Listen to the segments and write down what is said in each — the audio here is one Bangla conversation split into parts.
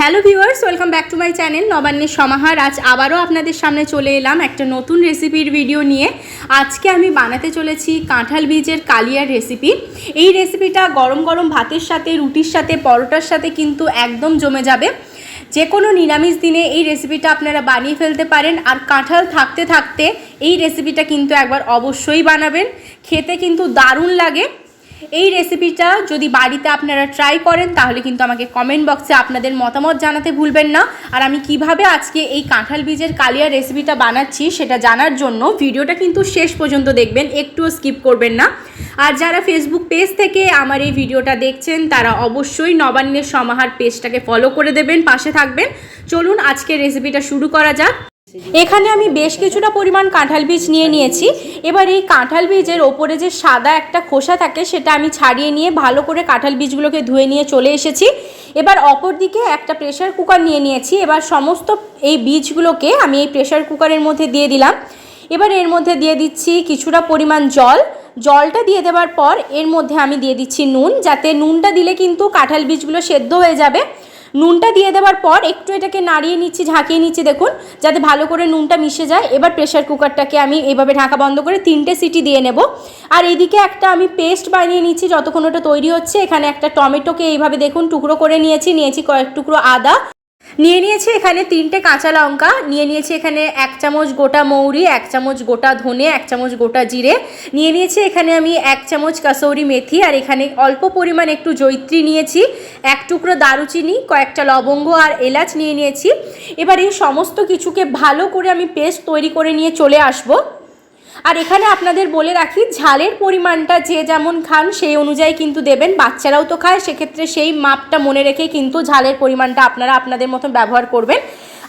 Hello viewers welcome back to my channel নবান্নের সমাহার আজ আবারও আপনাদের সামনে চলে এলাম একটা নতুন রেসিপির ভিডিও নিয়ে। আজকে আমি বানাতে চলেছি কাঁঠাল বীজের কালিয়ার রেসিপি এই রেসিপিটা গরম গরম ভাতের সাথে, রুটির সাথে, পরোটার সাথে কিন্তু একদম জমে যাবে। যে কোনো নিরামিষ দিনে এই রেসিপিটা আপনারা বানিয়ে ফেলতে পারেন। আর কাঁঠাল থাকতে থাকতে এই রেসিপিটা কিন্তু একবার অবশ্যই বানাবেন। খেতে কিন্তু দারুণ লাগে। এই রেসিপিটা যদি বাড়িতে আপনারা ট্রাই করেন, তাহলে কিন্তু আমাকে কমেন্ট বক্সে আপনাদের মতামত জানাতে ভুলবেন না। আর আমি কীভাবে আজকে এই কাঁঠাল বীজের কালিয়া রেসিপিটা বানাচ্ছি, সেটা জানার জন্য ভিডিওটা কিন্তু শেষ পর্যন্ত দেখবেন, একটুও স্কিপ করবেন না। আর যারা ফেসবুক পেজ থেকে আমার এই ভিডিওটা দেখছেন, তারা অবশ্যই নবান্নের সমাহার পেজটাকে ফলো করে দেবেন, পাশে থাকবেন। চলুন আজকে রেসিপিটা শুরু করা যাক। এখানে আমি বেশ কিছুটা পরিমাণ কাঁঠাল বীজ নিয়ে নিয়েছি। এবার এই কাঁঠাল বীজের ওপরে যে সাদা একটা খোসা থাকে, সেটা আমি ছাড়িয়ে নিয়ে ভালো করে কাঁঠাল বীজগুলোকে ধুয়ে নিয়ে চলে এসেছি। এবার অপর দিকে একটা প্রেশার কুকার নিয়ে নিয়েছি। এবার সমস্ত এই বীজগুলোকে আমি এই প্রেশার কুকারের মধ্যে দিয়ে দিলাম। এবার এর মধ্যে দিয়ে দিচ্ছি কিছুটা পরিমাণ জল। জলটা দিয়ে দেওয়ার পর এর মধ্যে আমি দিয়ে দিচ্ছি নুন, যাতে নুনটা দিলে কিন্তু কাঁঠাল বীজগুলো সেদ্ধ হয়ে যাবে। নুনটা দিয়ে দেওয়ার পর একটু এটাকে নাড়িয়ে নিচ্ছি, ঝাঁকিয়ে নিচ্ছি, দেখুন, যাতে ভালো করে নুনটা মিশে যায়। এবার প্রেশার কুকারটাকে আমি এভাবে ঢাকা বন্ধ করে তিনটে সিটি দিয়ে নেব। আর এদিকে একটা আমি পেস্ট বানিয়ে নিচ্ছি, যতক্ষণ ওটা তৈরি হচ্ছে, এখানে একটা টমেটোকে এইভাবে দেখুন, টুকরো করে নিয়েছি নিয়েছি কয়েক টুকরো আদা। নিয়ে নিয়েছি এখানে তিনটে কাঁচা লঙ্কা, নিয়ে নিয়েছি এখানে এক চামচ গোটা মৌরি, এক চামচ গোটা ধনে, এক চামচ গোটা জিরে, নিয়ে নিয়েছি এখানে আমি এক চামচ কাসৌরি মেথি আর এখানে অল্প পরিমাণ একটু জৈত্রী নিয়েছি, এক টুকরো দারুচিনি, কয়েকটা লবঙ্গ আর এলাচ নিয়ে নিয়েছি। এবার এই সমস্ত কিছুকে ভালো করে আমি পেস্ট তৈরি করে নিয়ে চলে আসব। আর এখানে আপনাদের বলে রাখি, ঝালের পরিমাণটা যে যেমন খান সেই অনুযায়ী কিন্তু দেবেন। বাচ্চারাও তো খায়, সেক্ষেত্রে সেই মাপটা মনে রেখে কিন্তু ঝালের পরিমাণটা আপনারা আপনাদের মতন ব্যবহার করবেন।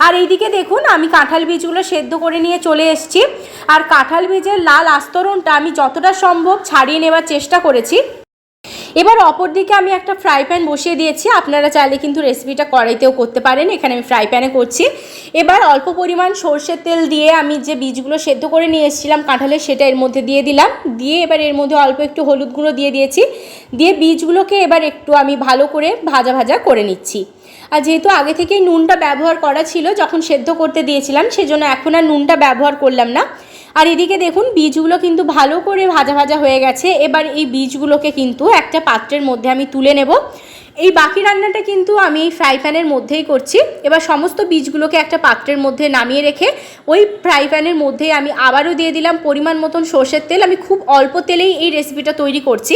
আর এইদিকে দেখুন, আমি কাঁঠাল বীজগুলো সেদ্ধ করে নিয়ে চলে এসছি। আর কাঁঠাল বীজের লাল আস্তরণটা আমি যতটা সম্ভব ছাড়িয়ে নেওয়ার চেষ্টা করেছি। এবার অপর দিকে আমি একটা ফ্রাই প্যান বসিয়ে দিয়েছি। আপনারা চাইলে কিন্তু রেসিপিটা কড়াইতেও করতে পারেন। এখানে আমি ফ্রাই প্যানে করছি। এবার অল্প পরিমাণ সর্ষের তেল দিয়ে আমি যে বীজগুলো সেদ্ধ করে নিয়ে এসেছিলাম কাঁঠালে, সেটা এর মধ্যে দিয়ে দিলাম। দিয়ে এবার এর মধ্যে অল্প একটু হলুদ গুঁড়ো দিয়ে দিয়েছি। দিয়ে বীজগুলোকে এবার একটু আমি ভালো করে ভাজা ভাজা করে নিচ্ছি। আর যেহেতু আগে থেকেই নুনটা ব্যবহার করা ছিল, যখন সেদ্ধ করতে দিয়েছিলাম, সেজন্য এখন আর নুনটা ব্যবহার করলাম না। আর এদিকে দেখুন, বীজগুলো কিন্তু ভালো করে ভাজা ভাজা হয়ে গেছে। এবার এই বীজগুলোকে কিন্তু একটা পাত্রের মধ্যে আমি তুলে নেব। এই বাকি রান্নাটা কিন্তু আমি এই ফ্রাই প্যানের মধ্যেই করছি। এবার সমস্ত বীজগুলোকে একটা পাত্রের মধ্যে নামিয়ে রেখে, ওই ফ্রাই প্যানের মধ্যেই আমি আবারও দিয়ে দিলাম পরিমাণ মতন সর্ষের তেল। আমি খুব অল্প তেলেই এই রেসিপিটা তৈরি করছি।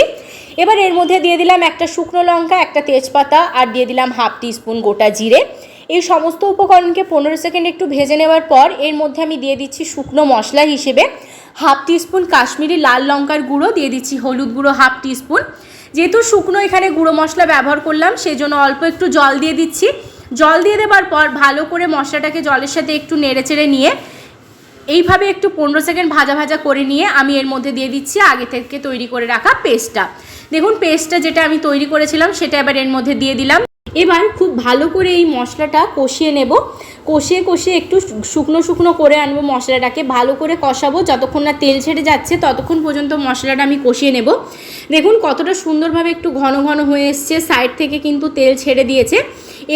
এবার এর মধ্যে দিয়ে দিলাম একটা শুকনো লঙ্কা, একটা তেজপাতা, আর দিয়ে দিলাম হাফ টিস্পুন গোটা জিরে। এই সমস্ত উপকরণকে পনেরো সেকেন্ড একটু ভেজে নেওয়ার পর এর মধ্যে আমি দিয়ে দিচ্ছি শুকনো মশলা হিসেবে। হাফ টিস্পুন কাশ্মীরি লাল লঙ্কার গুঁড়ো, দিয়ে দিচ্ছি হলুদ গুঁড়ো হাফ টিস্পুন। যেহেতু শুকনো এখানে গুঁড়ো মশলা ব্যবহার করলাম সেই জন্য অল্প একটু জল দিয়ে দিচ্ছি। জল দিয়ে দেওয়ার পর ভালো করে মশলাটাকে জলের সাথে একটু নেড়ে চেড়ে নিয়ে এইভাবে একটু পনেরো সেকেন্ড ভাজা ভাজা করে নিয়ে আমি এর মধ্যে দিয়ে দিচ্ছি আগে থেকে তৈরি করে রাখা পেস্টটা। দেখুন পেস্টটা যেটা আমি তৈরি করেছিলাম, সেটা এবার এর মধ্যে দিয়ে দিলাম। এবার খুব ভালো করে এই মশলাটা কষিয়ে নেব। কষিয়ে কষিয়ে একটু শুকনো শুকনো করে আনব মশলাটাকে। ভালো করে কষাবো, যতক্ষণ না তেল ছেড়ে যাচ্ছে, ততক্ষণ পর্যন্ত মশলাটা আমি কষিয়ে নেব। দেখুন কতটা সুন্দরভাবে একটু ঘন ঘন হয়ে এসছে সাইড থেকে কিন্তু তেল ছেড়ে দিয়েছে।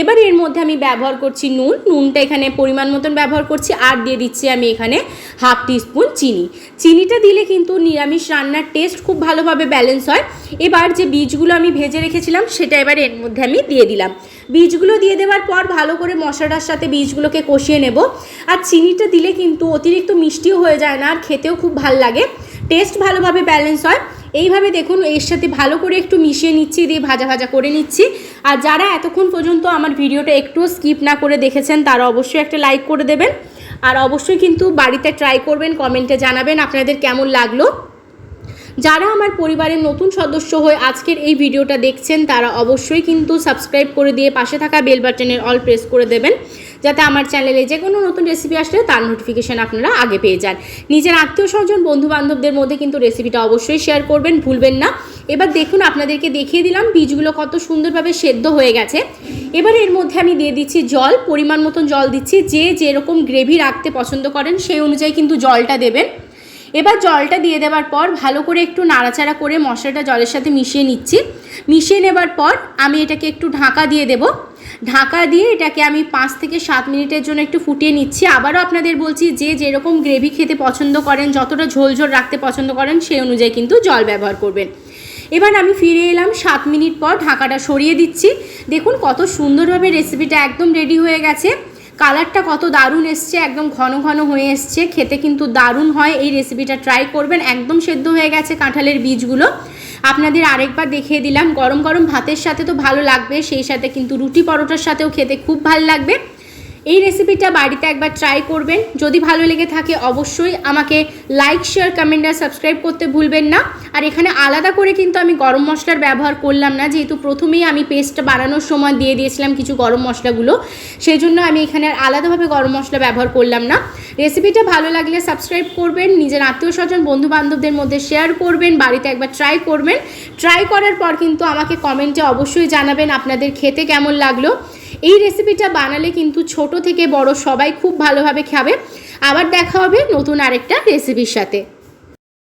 এবার এর মধ্যে আমি ব্যবহার করছি নুন। নুনটা এখানে পরিমাণ মতন ব্যবহার করছি, আর দিয়ে দিচ্ছি আমি এখানে হাফ টিস্পুন চিনি। চিনিটা দিলে কিন্তু নিরামিষ রান্নার টেস্ট খুব ভালোভাবে ব্যালেন্স হয়। এবার যে বীজগুলো আমি ভেজে রেখেছিলাম, সেটা এবার এর মধ্যে আমি দিয়ে দিলাম। বীজগুলো দিয়ে দেওয়ার পর ভালো করে মশলাটার সাথে বীজগুলোকে কষিয়ে নেব। আর চিনিটা দিলে কিন্তু অতিরিক্ত মিষ্টিও হয়ে যায় না, আর খেতেও খুব ভালো লাগে। টেস্ট ভালোভাবে ব্যালেন্স হয়। এইভাবে দেখুন, এর সাথে ভালো করে একটু মিশিয়ে নিচ্ছি, দিয়ে ভাজা ভাজা করে নিচ্ছি। আর যারা এতক্ষণ পর্যন্ত আমার ভিডিওটা একটু স্কিপ না করে দেখেছেন, তারা অবশ্যই একটা লাইক করে দেবেন। আর অবশ্যই কিন্তু বাড়িতে ট্রাই করবেন কমেন্টে জানাবেন আপনাদের কেমন লাগল। যারা আমার পরিবারের নতুন সদস্য হয়ে আজকের এই ভিডিওটা দেখছেন, তারা অবশ্যই কিন্তু সাবস্ক্রাইব করে দিয়ে পাশে থাকা বেল বাটনের অল প্রেস করে দেবেন, যাতে আমার চ্যানেলে যে কোনো নতুন রেসিপি আসলে তার নোটিফিকেশান আপনারা আগে পেয়ে যান। নিজের আত্মীয় স্বজন বন্ধু বান্ধবদের মধ্যে কিন্তু রেসিপিটা অবশ্যই শেয়ার করবেন, ভুলবেন না। এবার দেখুন, আপনাদেরকে দেখিয়ে দিলাম বীজগুলো কত সুন্দরভাবে সেদ্ধ হয়ে গেছে। এবার এর মধ্যে আমি দিয়ে দিচ্ছি জল, পরিমাণ মতন জল দিচ্ছি, যে যেরকম গ্রেভি রাখতে পছন্দ করেন সেই অনুযায়ী কিন্তু জলটা দেবেন। এবার জলটা দিয়ে দেওয়ার পর ভালো করে একটু নাড়াচাড়া করে মশলাটা জলের সাথে মিশিয়ে নিচ্ছি। মিশিয়ে নেবার পর আমি এটাকে একটু ঢাকা দিয়ে দেব। ঢাকা দিয়ে এটাকে আমি পাঁচ থেকে সাত মিনিটের জন্য একটু ফুটিয়ে নিচ্ছি। আবারও আপনাদের বলছি, যে যেরকম গ্রেভি খেতে পছন্দ করেন, যতটা ঝোল ঝোল রাখতে পছন্দ করেন, সেই অনুযায়ী কিন্তু জল ব্যবহার করবেন। এবার আমি ফিরে এলাম, সাত মিনিট পর ঢাকাটা সরিয়ে দিচ্ছি। দেখুন কত সুন্দরভাবে রেসিপিটা একদম রেডি হয়ে গেছে। কালারটা কত দারুণ এসছে, একদম ঘন ঘন হয়ে এসছে, খেতে কিন্তু দারুণ হয়, এই রেসিপিটা ট্রাই করবেন, একদম সেদ্ধ হয়ে গেছে কাঁঠালের বীজগুলো। আপনাদের আরেকবার দেখিয়ে দিলাম, গরম গরম ভাতের সাথে তো ভালো লাগবে, সেই সাথে কিন্তু রুটি পরোটার সাথেও খেতে খুব ভালো লাগবে। এই রেসিপিটা বাড়িতে একবার ট্রাই করবেন। যদি ভালো লেগে থাকে, অবশ্যই আমাকে লাইক শেয়ার কমেন্ট আর সাবস্ক্রাইব করতে ভুলবেন না। আর এখানে আলাদা করে কিন্তু আমি গরম মশলার ব্যবহার করলাম না। যেহেতু প্রথমেই আমি পেস্টটা বানানোর সময় দিয়ে দিয়েছিলাম কিছু গরম মশলাগুলো সেই জন্য আমি এখানে আর আলাদাভাবে গরম মশলা ব্যবহার করলাম না। রেসিপিটা ভালো লাগলে সাবস্ক্রাইব করবেন, নিজের আত্মীয় স্বজন বন্ধু বান্ধবদের মধ্যে শেয়ার করবেন, বাড়িতে একবার ট্রাই করবেন। ট্রাই করার পর কিন্তু আমাকে কমেন্টে অবশ্যই জানাবেন আপনাদের খেতে কেমন লাগল। এই রেসিপিটা বানালে কিন্তু ছোট থেকে বড় সবাই খুব ভালোভাবে খাবে। আবার দেখা হবে নতুন আরেকটা রেসিপির সাথে।